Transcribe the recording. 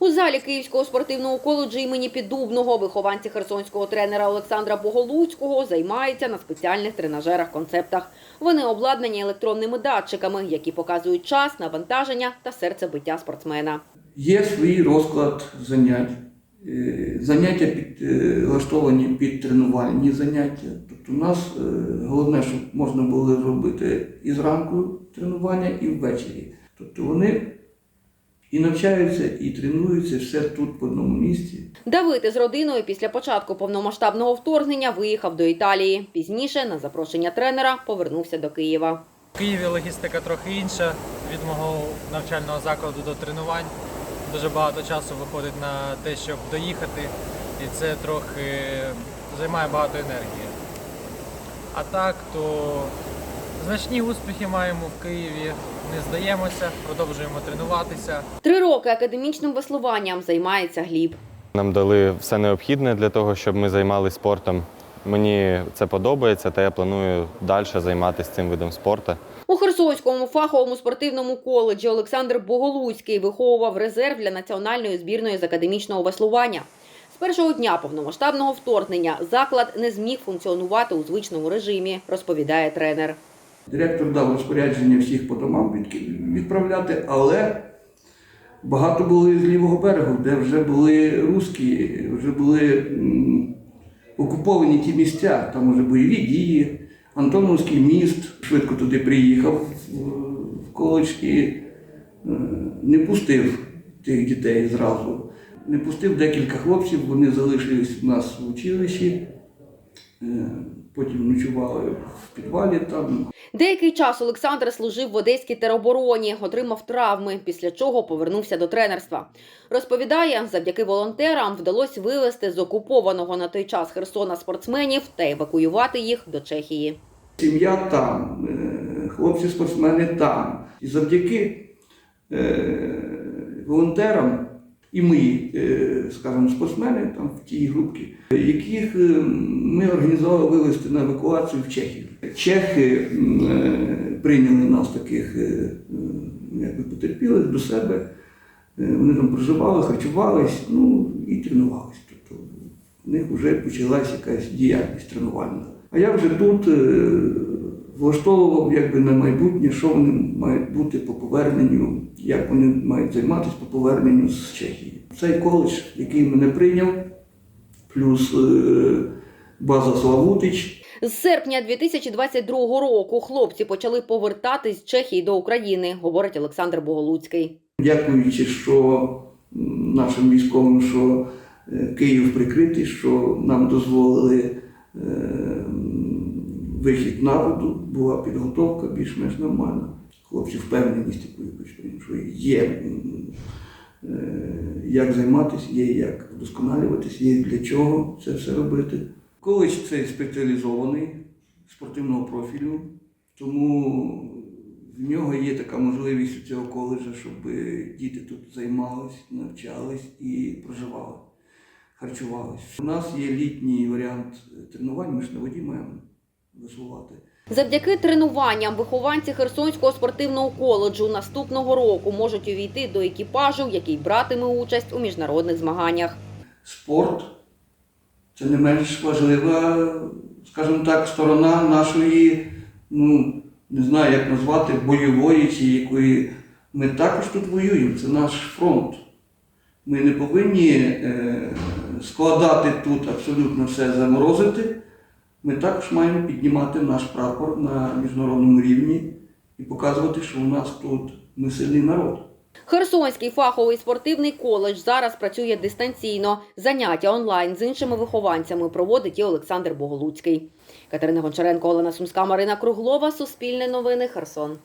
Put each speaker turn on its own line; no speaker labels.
У залі Київського спортивного коледжу імені Піддубного вихованці херсонського тренера Олександра Боголуцького займаються на спеціальних тренажерах-концептах. Вони обладнані електронними датчиками, які показують час, навантаження та серцебиття спортсмена.
Є свій розклад занять. Е, Заняття підлаштовані під тренувальні заняття. Тобто у нас е, головне, щоб можна було робити і зранку тренування, і ввечері. Тобто вони і навчаються, і тренуються все тут в одному місці.
Давид із родиною після початку повномасштабного вторгнення виїхав до Італії. Пізніше, на запрошення тренера, повернувся до Києва.
В Києві логістика трохи інша від мого навчального закладу до тренувань. Дуже багато часу виходить на те, щоб доїхати, і це трохи займає багато енергії. А так, то значні успіхи маємо в Києві. Не здаємося, продовжуємо тренуватися.
Три роки академічним веслуванням займається Гліб.
Нам дали все необхідне для того, щоб ми займалися спортом. Мені це подобається, та я планую далі займатися цим видом спорту.
У Херсонському фаховому спортивному коледжі Олександр Боголуцький виховував резерв для національної збірної з академічного веслування. З першого дня повномасштабного вторгнення заклад не зміг функціонувати у звичному режимі, розповідає тренер.
Директор дав розпорядження всіх по домам відправляти, але багато були з лівого берегу, де вже були русські, вже були окуповані ті місця, там вже бойові дії. Антоновський міст швидко туди приїхав в- в і е, не пустив тих дітей зразу. Не пустив декілька хлопців, вони залишились у нас в училищі, е, потім ночували в підвалі там.
Деякий час Олександр служив в Одеській теробороні, отримав травми, після чого повернувся до тренерства. Розповідає, завдяки волонтерам вдалося вивезти з окупованого на той час Херсона спортсменів та евакуювати їх до Чехії.
Сім'я там, е, хлопці-спортсмени там. І завдяки е, волонтерам і ми, е, скажімо, спортсмени там в тій групі, яких е, ми організували вивезти на евакуацію в Чехію. Чехи е, прийняли нас таких е, якби потерпілих до себе. Вони там проживали, харчувались, ну і тренувалися. Тобто в них вже почалась якась діяльність тренувальна. А я вже тут влаштовував якби на майбутнє, що вони мають бути по поверненню, як вони мають займатися по поверненню з Чехії. Цей коледж, який мене прийняв, плюс е, база Славутич,
З серпня 2022 року хлопці почали повертатись з Чехії до України, говорить Олександр Боголуцький.
дякуючи, що нашим військовим, що е, Київ прикритий, що нам дозволили е, вихід народу, була підготовка більш-менш нормальна. Хлопці впевненість якусь, що є е, як займатися, є як вдосконалюватися, є для чого це все робити. Коледж цей спеціалізований спортивного профілю, тому в нього є така можливість у цього коледжа, щоб діти тут займались, навчались і проживали, харчувались. У нас є літній варіант тренувань, ми ж на воді маємо веслувати.
Завдяки тренуванням вихованці Херсонського спортивного коледжу наступного року можуть увійти до екіпажу, який братиме участь у міжнародних змаганнях.
Спорт це не менш важлива, скажімо так, сторона нашої, ну не знаю, як назвати, бойової чи якої. Ми також тут воюємо, це наш фронт. Ми не повинні е, складати тут абсолютно все заморозити. Ми також маємо піднімати наш прапор на міжнародному рівні і показувати, що у нас тут ми сильний народ.
Херсонський фаховий спортивний коледж зараз працює дистанційно. Заняття онлайн з іншими вихованцями проводить і Олександр Боголуцький. Катерина Гончаренко, Олена Сумська, Марина Круглова. Суспільне новини. Херсон.